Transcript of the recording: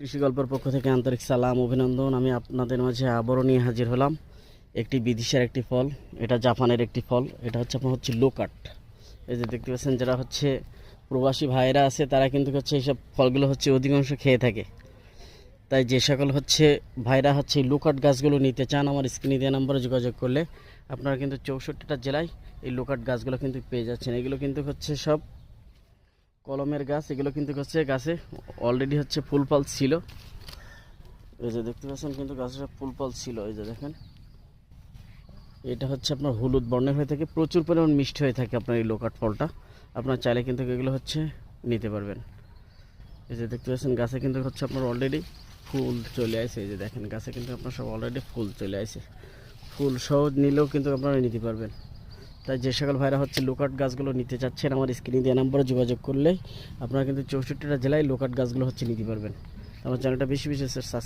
কৃষি গল্পের পক্ষ থেকে আন্তরিক সালাম, অভিনন্দন। আমি আপনাদের মাঝে আবারও নিয়ে হাজির হলাম। একটি বিদেশের একটি ফল, এটা জাপানের একটি ফল, এটা হচ্ছে আপনার হচ্ছে লোকাট। এই যে দেখতে পাচ্ছেন, যারা হচ্ছে প্রবাসী ভাইরা আছে, তারা কিন্তু হচ্ছে এইসব ফলগুলো হচ্ছে অধিকাংশ খেয়ে থাকে। তাই যে সকল হচ্ছে ভাইরা হচ্ছে লোকাট গাছগুলো নিতে চান, আমার স্ক্রিনে দেওয়া নাম্বারে যোগাযোগ করলে আপনারা কিন্তু চৌষট্টিটা জেলায় এই লোকাট গাছগুলো কিন্তু পেয়ে যাচ্ছেন। এগুলো কিন্তু হচ্ছে সব কলমের গাছ, এগুলো কিন্তু হচ্ছে গাছে অলরেডি হচ্ছে ফুল ফল ছিল। এই যে দেখতে পাচ্ছেন কিন্তু গাছে সব ফুল ফল ছিল, এই যে দেখেন। এটা হচ্ছে আপনার হলুদ বর্ণের হয়ে থাকে, প্রচুর পরিমাণ মিষ্টি হয়ে থাকে আপনার এই লোকাট ফলটা। আপনার চাইলে কিন্তু এগুলো হচ্ছে নিতে পারবেন। এই যে দেখতে পাচ্ছেন গাছে কিন্তু হচ্ছে আপনার অলরেডি ফুল চলে আসে, এই যে দেখেন গাছে কিন্তু আপনার সব অলরেডি ফুল চলে আসে। ফুল সহ নিলেও কিন্তু আপনারা নিতে পারবেন। তাই যে সকল ভাইরা হচ্ছে লোকাট গাছগুলো নিতে চাচ্ছেন, আমার স্ক্রিনে দেওয়া নাম্বারে যোগাযোগ করলে আপনারা কিন্তু চৌষট্টিটা জেলায় লোকাট গাছগুলো হচ্ছে নিতে পারবেন। আমার চ্যানেলটা বেশি বেশি সাবস্ক্রাইব